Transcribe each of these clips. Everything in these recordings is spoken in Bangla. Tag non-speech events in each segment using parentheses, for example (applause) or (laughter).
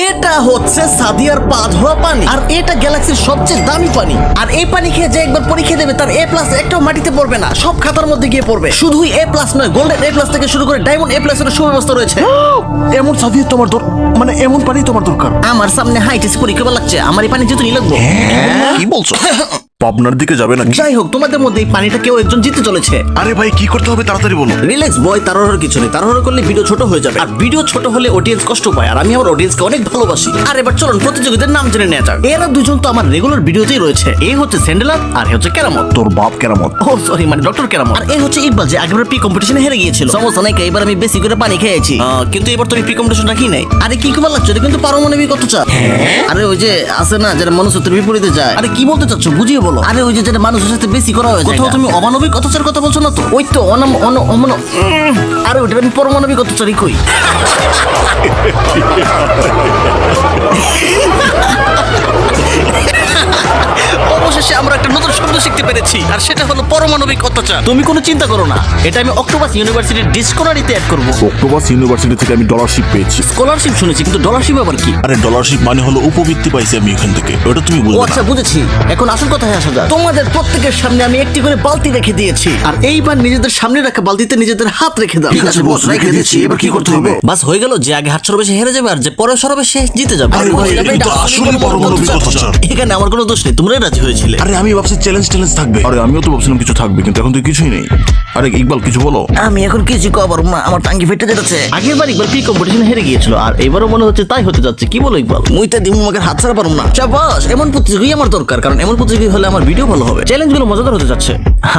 এটা হচ্ছে সাদিয়ার পা ধোয়া পানি। আর এটা গ্যালাক্সির সবচেয়ে দামি পানি। আর এই পানি খেয়ে যে একবার পরীক্ষা দেবে তার এ প্লাস একটাও মাটিতে পড়বে না। সব খাতার মধ্যে গিয়ে পড়বে। শুধুই এ প্লাস নয় গোল্ডেন এ প্লাস থেকে শুরু করে ডায়মন্ড এ প্লাস এর সুব্যবস্থা রয়েছে। (gasps) এমন সাদিয়া তোমার মানে এমন পানি তোমার দরকার। আমার সামনে হাইটিস পরীক্ষা লাগছে। আমার এই পানি যেহেতু নিয়ে লাগবে কি বলছো? (laughs) পাবনার দিকে যাবে নাকি? যাই হোক তোমাদের মধ্যে এই পানিটা কেউ একজন জিতে চলেছে। আরে ভাই কি করতে হবে তাড়াতাড়ি বলো। রিল্যাক্স বয় তাড়াহুড়োর কিছু নেই। তাড়াহুড়ো করলে ভিডিও ছোট হয়ে যাবে। আর ভিডিও ছোট হলে অডিয়েন্স কষ্ট পায়। আর আমি আমার অডিয়েন্সকে অনেক ভালোবাসি। আর এবার চলুন প্রতিযোগীদের নাম জেনে নেওয়া যাক। এরা দুজন তো আমার রেগুলার ভিডিওতেই রয়েছে। এ হচ্ছে স্যান্ডেলার আর এ হচ্ছে কেরামত তোর বাপ কেরামত ও সরি মানে ডক্টর কেরামত আর এ হচ্ছে ইকবাল যে আগের পি কম্পিটিশনে হেরে গিয়েছিল। সমস্যা নাই এবার আমি বেশি করে পানি খেয়েছি। কিন্তু এবার তো পি কম্পিটিশন রাখি নাই? আরে কি কুমার লাগছে? কিন্তু পারমাণবিক অত্যাচার। আরে ওই যে আছে না যেটা মানুষের বিপরীতে যায়। আরে কি বলতে চাচ্ছ? বুঝিয়ে বলো। আরে ওই যে যেটা মানুষের সাথে বেশি করা হয় কোথাও তুমি অমানবিক অত্যাচার কথা বলছো না তো? ওই তো অনাম অন অমন আরে ওইটা আমি পরমাণবিক অত্যাচারই কই। একটা শিখতে পেরেছি। আর সেটা হলো পরমাণবিক অত্যাচার। তুমি কোনো চিন্তা করো না। এটা আমি অক্টোপাস ইউনিভার্সিটির ডিসকোনারিতে অ্যাড করব। অক্টোপাস ইউনিভার্সিটি থেকে আমি ডলারশিপ পেয়েছি। স্কলারশিপ শুনেছি কিন্তু ডলারশিপ আবার কি? আরে ডলারশিপ মানে হলো উপবৃত্তি পাইছি আমি ওখান থেকে। ওটা তুমি ও আচ্ছা বুঝেছি। এখন আসল কথায় আসা যাক। তোমাদের প্রত্যেকের সামনে আমি একটি করে বালতি রেখে দিয়েছি। আর এইবার নিজেদের সামনে রাখা বালতিতে নিজেদের হাত রেখে দাও। ঠিক আছে, boss, রেখে দিচ্ছি। এবার কি করতে হবে? বাস হয়ে গেল যে আগে হাত সরবে সে হেরে যাবে আর যে পরে সরবে সে জিতে যাবে। আরে ভাই, এটা এটা আসলে পরমাণবিক অত্যাচার। এখানে আমার কোনো দোষ নেই। তোমরাই রাজি হয়েছিলে। আরে আমি ভাবছি চ্যালেঞ্জ ট্যালেঞ্জ থাকবে। আরে আমিও তো ভাবছিলাম কিছু থাকবে কিন্তু এখন তো কিছুই নেই। আরে ইকবাল কিছু বলো। আমি এখন কিছু কবার না আমার টাঙ্কি ফেটে যেতেছে আগের বার ইকবাল পি কম্পিটিশন হেরে গিয়েছিল আর এবারও মনে হচ্ছে তাই হতে যাচ্ছে। কি বলো ইকবাল? মুইতে দিমু আমাকে হাত ছাড়া পারুম না। চাবাস এমন প্রতিযোগী আমার দরকার কারণ এমন প্রতিযোগী হলে আমার ভিডিও ভালো হবে। চ্যালেঞ্জগুলো মজাদার হতে যাচ্ছে।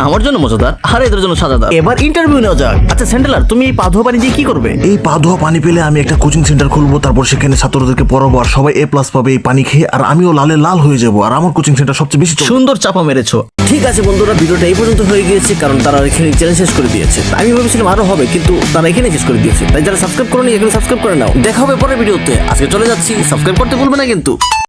আমার জন্য মজাদার আর এদের জন্য সাজাদার। এবার ইন্টারভিউ নেওয়া যাক। আচ্ছা সেন্টেলার তুমি এই পাধো পানি দিয়ে কি করবে? এই পা ধোয়া পানি পেলে আমি একটা কোচিং সেন্টার খুলবো তারপর সেখানে ছাত্রদেরকে পড়াবো আর সবাই এ প্লাস পাবে এই পানি খেয়ে আর আমিও লালে লাল হয়ে যাব আর আমার কোচিং সেন্টার সবচেয়ে বেশি সুন্দর চাপা মেরেছো। ঠিক আছে বন্ধুরা, ভিডিওটা এই পর্যন্ত হয়ে গিয়েছে, কারণ তারা এখানে চ্যানেল শেষ করে দিয়েছে। আমি ভেবেছিলাম আরও হবে, কিন্তু তারা এখানে শেষ করে দিয়েছে। তাই যারা সাবস্ক্রাইব করেনি, এখানে সাবস্ক্রাইব করে নাও। দেখা হবে পরের ভিডিওতে। আজকে চলে যাচ্ছি সাবস্ক্রাইব করতে ভুলবে না কিন্তু।